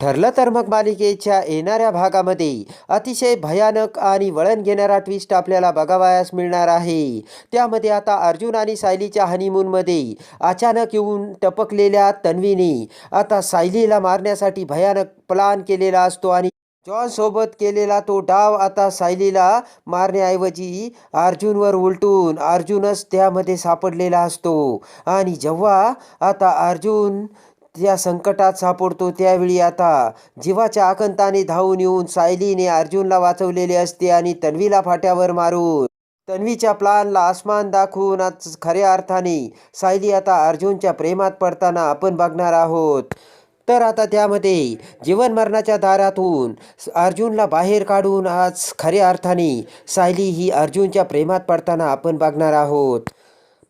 ठरलं तर मग मालिकेच्या येणाऱ्या भागामध्ये अतिशय भयानक आणि वळण घेणारा ट्विस्ट आपल्याला बघावयास मिळणार आहे. त्यामध्ये आता अर्जुन आणि सायलीच्या हनीमूनमध्ये अचानक येऊन टपकलेल्या तन्वीने आता सायलीला मारण्यासाठी भयानक प्लान केलेला असतो आणि जॉन सोबत केलेला तो डाव आता सायलीला मारण्याऐवजी अर्जुनवर उलटून अर्जुनच त्यामध्ये सापडलेला असतो. आणि जेव्हा आता अर्जुन त्या संकटात सापडतो त्यावेळी आता जीवाच्या आकंताने धावून येऊन सायलीने अर्जुनला वाचवलेले असते आणि तन्वीला फाट्यावर मारून तन्वीच्या प्लानला आसमान दाखवून आज खऱ्या अर्थाने सायली आता अर्जुनच्या प्रेमात पडताना आपण बघणार आहोत. तर आता त्यामध्ये जीवन मरणाच्या दारातून अर्जुनला बाहेर काढून आज खऱ्या अर्थाने सायली ही अर्जुनच्या प्रेमात पडताना आपण बघणार आहोत.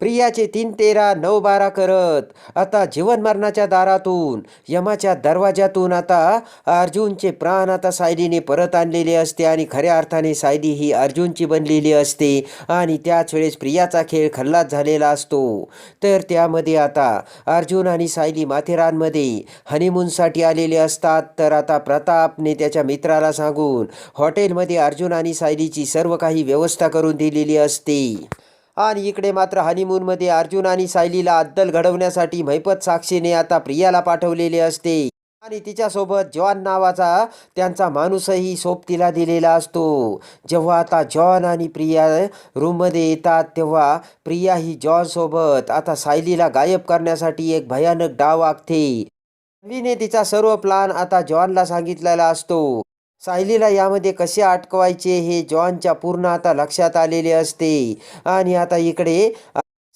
प्रियाचे तीन तेरा नऊ बारा करत. आता जीवन मरणाच्या दारातून यमाच्या दरवाज्यातून आता अर्जुनचे प्राण आता सायलीने परत आणलेले असते आणि खऱ्या अर्थाने सायली ही अर्जुनची बनलेली असते. आणि त्याच वेळेस प्रियाचा खेळ खल्लास झालेला असतो. तर त्यामध्ये आता अर्जुन आणि सायली माथेरानमध्ये हनीमूनसाठी आलेले असतात. तर आता प्रतापने त्याच्या मित्राला सांगून हॉटेलमध्ये अर्जुन आणि सायलीची सर्व काही व्यवस्था करून दिलेली असते. आणि इकडे मात्र हनीमूनमध्ये अर्जुन आणि सायलीला अद्दल घडवण्यासाठी महिपत साक्षीने आता प्रियाला पाठवलेले असते. आणि तिच्यासोबत जॉन नावाचा त्यांचा माणूसही सोबतीला दिलेला असतो. जेव्हा आता जॉन आणि प्रिया रूममध्ये येतात तेव्हा प्रिया ही जॉन सोबत आता सायलीला गायब करण्यासाठी एक भयानक डाव आखते. तन्वीने तिचा सर्व प्लान आता जॉनला सांगितलेला असतो. सायलीला यामध्ये कसे अटकवायचे हे जॉनच्या पूर्ण आता लक्षात आलेले असते. आणि आता इकडे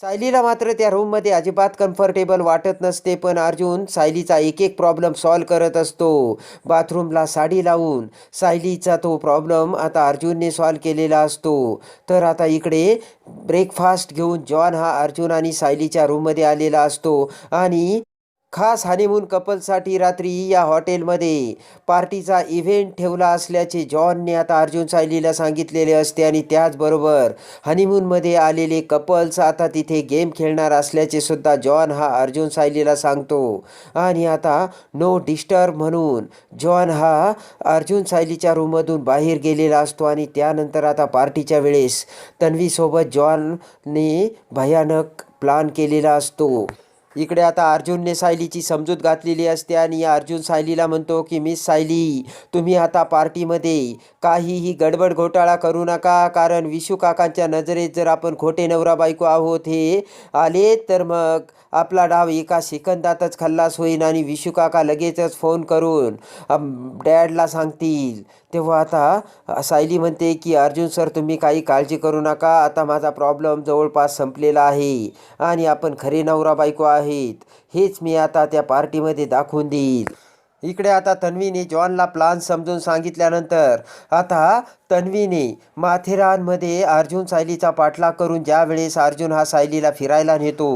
सायलीला मात्र त्या रूममध्ये अजिबात कम्फर्टेबल वाटत नसते पण अर्जुन सायलीचा एक एक प्रॉब्लेम सॉल्व करत असतो. बाथरूमला साडी लावून सायलीचा तो प्रॉब्लेम आता अर्जुनने सॉल्व केलेला असतो. तर आता इकडे ब्रेकफास्ट घेऊन जॉन हा अर्जुन आणि सायलीच्या रूममध्ये आलेला असतो. आणि खास हनीमून कपलसाठी रात्री या हॉटेलमध्ये पार्टीचा इव्हेंट ठेवला असल्याचे जॉनने आता अर्जुन सायलीला सांगितलेले असते आणि त्याचबरोबर हनीमूनमध्ये आलेले कपल्स आता तिथे गेम खेळणार असल्याचे सुद्धा जॉन हा अर्जुन सायलीला सांगतो. आणि आता नो डिस्टर्ब म्हणून जॉन हा अर्जुन सायलीच्या रूममधून बाहेर गेलेला असतो आणि त्यानंतर आता पार्टीच्या वेळेस तन्वीसोबत जॉनने भयानक प्लान केलेला असतो. इकडे आता अर्जुनने सायलीची समजूत घातलेली असते आणि अर्जुन सायलीला म्हणतो की मिस सायली तुम्ही आता पार्टीमध्ये. काहीही गडबड घोटाळा करू नका कारण विशू काकांच्या नजरेत जर आपण खोटे नवरा बायको आहोत हे आले तर मग आपला डाव एका सेकंदातच खल्लास होईल आणि विशू काका लगेचच फोन करून डॅडला सांगतील. तेव्हा आता सायली म्हणते की अर्जुन सर तुम्ही काही काळजी करू नका. आता माझा प्रॉब्लेम जवळपास संपलेला आहे आणि आपण खरे नवरा बायको आहेत. हेच मी आता त्या पार्टीमध्ये दाखवून देईल इकडे आता तन्वीने जॉनला प्लान समजून सांगितल्यानंतर आता तन्वीने माथेरानमध्ये अर्जुन सायलीचा पाठलाग करून ज्यावेळेस अर्जुन हा सायलीला फिरायला नेतो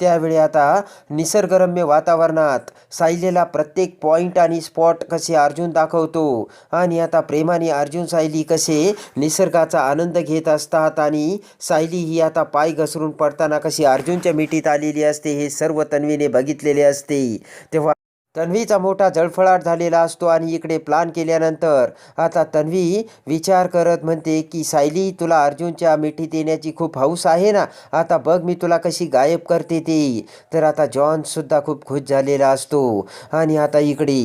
त्यावेळी आता निसर्गरम्य वातावरणात सायलीला प्रत्येक पॉईंट आणि स्पॉट कसे अर्जुन दाखवतो आणि आता प्रेमाने अर्जुन सायली कसे निसर्गाचा आनंद घेत असतात आणि सायली ही आता पाय घसरून पडताना कशी अर्जुनच्या मिठीत आलेली असते हे सर्व तन्वीने बघितलेले असते. तेव्हा तन्वीचा मोठा जळफळाट झालेला असतो आणि इकडे प्लान केल्यानंतर आता तन्वी विचार करत म्हणते की सायली तुला अर्जुनच्या मिठी देण्याची खूप हौस आहे ना? आता बघ मी तुला कशी गायब करते ते. तर आता जॉनसुद्धा खूप खुश झालेला असतो. आणि आता इकडे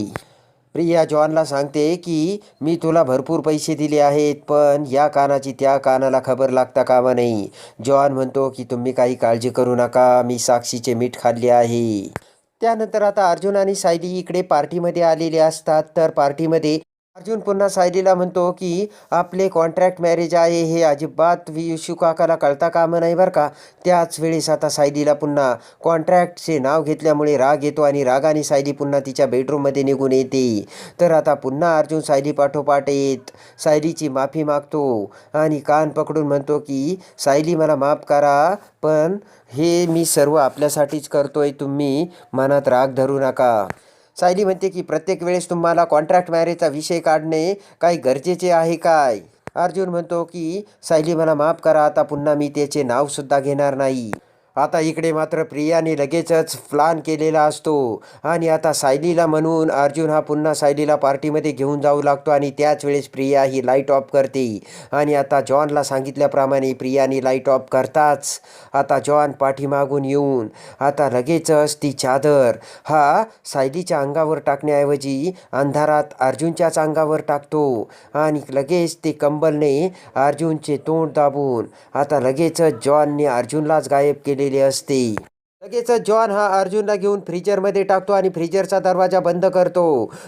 प्रिया जॉनला सांगते की मी तुला भरपूर पैसे दिले आहेत पण या कानाची त्या कानाला खबर लागता कामा नाही जॉन म्हणतो की तुम्ही काही काळजी करू नका मी साक्षीचे मीठ खाल्ले आहे. त्यानंतर आता अर्जुन आणि सायली इकडे पार्टीमध्ये आलेले असतात. तर पार्टीमध्ये अर्जुन पुन्हा सायलीला म्हणतो की आपले कॉन्ट्रॅक्ट मॅरेज आहे हे अजिबात विशू काकाला कळता कामं नाही बरं का. त्याच वेळेस आता सायलीला पुन्हा कॉन्ट्रॅक्टचे नाव घेतल्यामुळे राग येतो आणि रागाने सायली पुन्हा तिच्या बेडरूममध्ये निघून येते. तर आता पुन्हा अर्जुन सायली पाठोपाठ येत सायलीची माफी मागतो आणि कान पकडून म्हणतो की सायली मला माफ करा पण हे मी सर्व आपल्यासाठीच करतोय तुम्ही मनात राग धरू नका. सायली म्हणते की प्रत्येक वेळेस तुम्हाला कॉन्ट्रॅक्ट मॅरेजचा विषय काढणे काही गरजेचे आहे काय? अर्जुन म्हणतो की सायली मला माफ करा आता पुन्हा मी त्याचे नावसुद्धा घेणार नाही. आता इकडे मात्र प्रियाने लगेचच प्लान केलेला असतो. आणि आता सायलीला म्हणून अर्जुन हा पुन्हा सायलीला पार्टीमध्ये घेऊन जाऊ लागतो आणि त्याच वेळेस प्रिया ही लाइट ऑफ करते. आणि आता जॉनला सांगितल्याप्रमाणे प्रियाने लाइट ऑफ करताच आता जॉन पाठीमागून येऊन आता लगेचच ती चादर हा सायलीच्या अंगावर टाकण्याऐवजी अंधारात अर्जुनच्याच अंगावर टाकतो. आणि लगेच ते कंबलने अर्जुनचे तोंड दाबून आता लगेचच जॉनने अर्जुनलाच गायब केले केलेले असते. लगेच जॉन हा अर्जुनला घेऊन फ्रीजरमध्ये टाकतो आणि फ्रीजरचा दरवाजा बंद करतो.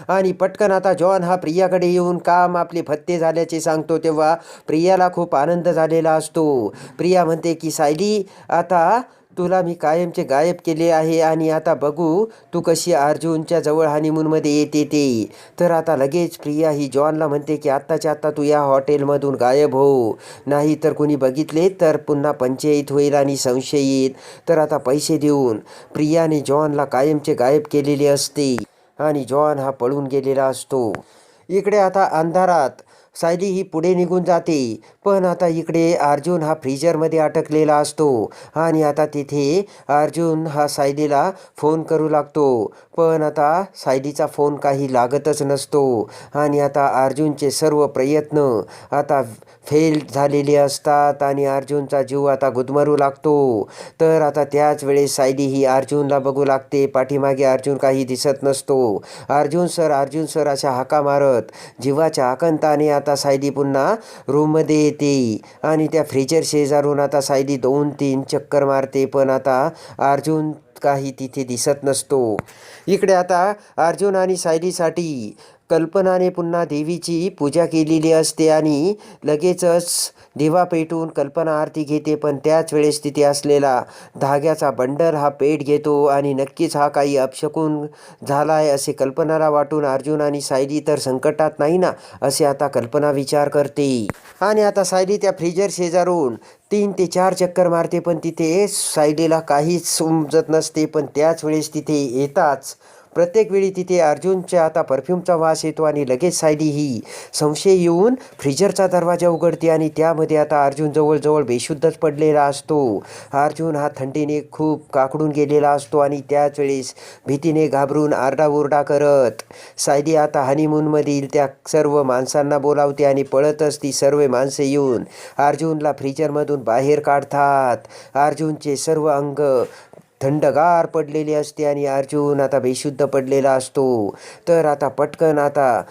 आणि पटकन आता जॉन हा प्रियाकडे येऊन काम आपले भत्ते झाल्याचे सांगतो तेव्हा प्रियाला खूप आनंद झालेला असतो. प्रिया म्हणते की सायली आता तुला मी कायमचे गायब केले आहे आणि आता बघू तू कशी अर्जुनच्या जवळ हनीमूनमध्ये येते ते. तर आता लगेच प्रिया ही जॉनला म्हणते की आत्ताच्या आत्ता तू या हॉटेलमधून गायब हो. नाही तर कुणी बघितले तर पुन्हा पंचयित होईल आणि संशयित तर आता पैसे देऊन प्रियाने जॉनला कायमचे गायब केलेले असते आणि जॉन हा पळून गेलेला असतो. इकडे आता अंधारात सायली ही पुढे निघून जाते. पण आता इकडे अर्जुन हा फ्रीजरमध्ये अटकलेला असतो आणि आता तिथे अर्जुन हा सायलीला फोन करू लागतो. पण आता सायलीचा फोन काही लागतच नसतो आणि आता अर्जुनचे सर्व प्रयत्न आता फेल झालेले असतात आणि अर्जुनचा जीव आता गुदमरू लागतो. तर आता त्याच वेळेस सायली ही अर्जुनला बघू लागते. पाठीमागे अर्जुन काही दिसत नसतो. अर्जुन सर अर्जुन सर अशा हाका मारत जीवाच्या आकंताने आता सायली पुन्हा रूममध्ये येते. आणि त्या फ्रीजर शेजारून आता सायली दोन तीन चक्कर मारते पण आता अर्जुन काही तिथे दिसत नसतो. इकडे आता अर्जुन आणि सायलीसाठी कल्पनाने पुन्हा देवीची पूजा केलेली असते आणि लगेचच दिवा पेटून कल्पना आरती घेते पण त्याच वेळेस तिथे असलेला धाग्याचा बंडल हा पेट घेतो आणि नक्कीच हा काही अपशकून झाला आहे असे कल्पनाला वाटून अर्जुन आणि सायली तर संकटात नाही ना असे आता कल्पना विचार करते. आणि आता सायली त्या फ्रीजर शेजारून तीन ते चार चक्कर मारते पण तिथे सायलीला काहीच उमजत नसते पण त्याच वेळेस तिथे येताच प्रत्येक वेळी तिथे अर्जुनच्या आता परफ्यूमचा वास येतो आणि लगेच सायली ही संशय येऊन फ्रीजरचा दरवाजा उघडते आणि त्यामध्ये आता अर्जुन जवळजवळ बेशुद्धच पडलेला असतो. अर्जुन हा थंडीने खूप काकडून गेलेला असतो आणि त्याच वेळेस भीतीने घाबरून आरडाओरडा करत. सायली आता हनीमूनमधील त्या सर्व माणसांना बोलावते आणि पळतच ती सर्व माणसे येऊन अर्जुनला फ्रीजरमधून बाहेर काढतात. अर्जुनचे सर्व अंग थंडगार पडलेली असते आणि अर्जुन आता बेशुद्ध पडलेला असतो. तर आता पटकन आता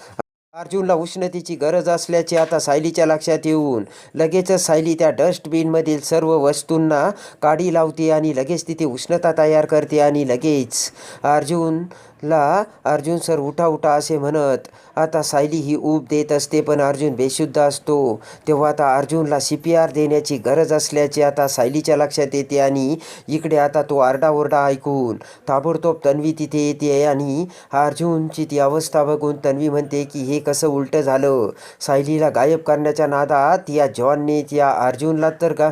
अर्जुनला उष्णतेची गरज असल्याचे आता सायलीच्या लक्षात येऊन लगेचच सायली त्या डस्टबिनमधील सर्व वस्तूंना काडी लावते आणि लगेच तिथे उष्णता तयार करते आणि लगेच अर्जुन ला अर्जुन सर उठा उठा असे म्हणत. आता सायली ही ऊब देत असते पण अर्जुन बेशुद्ध असतो. तेव्हा आता अर्जुनला सी पी आर देण्याची गरज असल्याचे आता सायलीच्या लक्षात येते आणि इकडे आता तो आरडाओरडा ऐकून ताबडतोब तन्वी तिथे येते आणि अर्जुनची ती अवस्था बघून तन्वी म्हणते की हे कसं उलटं झालं? सायलीला गायब करण्याच्या नादात या जॉनने त्या अर्जुनला तर गा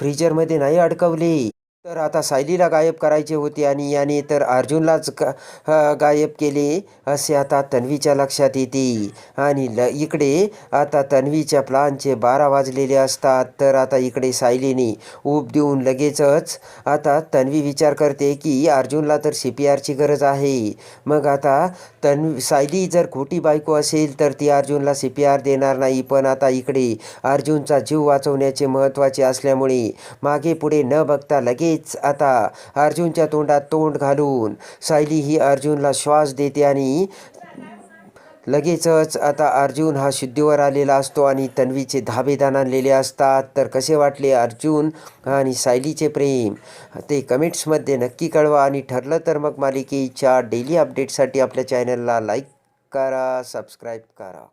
फ्रीजरमध्ये नाही अडकवले. तर आता सायलीला गायब करायचे होते आणि याने तर अर्जुनलाच गा गायब केले असे आता तन्वीच्या लक्षात येते. आणि ल इकडे आता तन्वीच्या प्लानचे बारा वाजलेले असतात तर आता इकडे सायलीने ऊब देऊन लगेचच आता तन्वी विचार करते की अर्जुनला तर सी पी आरची गरज आहे. मग आता तन्वी सायली जर खोटी बायको असेल तर ती अर्जुनला सी पी आर देणार नाही पण आता इकडे अर्जुनचा जीव वाचवण्याचे महत्त्वाचे असल्यामुळे मागे पुढे न बघता लगेच आता अर्जुनच्या तोंडात तोंड घालून सायली ही अर्जुनला श्वास देते आणि लगेचच आता अर्जुन हा शुद्धीवर आलेला असतो आणि तन्वीचे धाबेदान आणलेले असतात. तर कसे वाटले अर्जुन आणि सायलीचे प्रेम? ते कमेंट्समध्ये नक्की कळवा आणि ठरलं तर मग मालिकेच्या डेली अपडेटसाठी आपल्या चॅनलला लाईक करा सबस्क्राईब करा.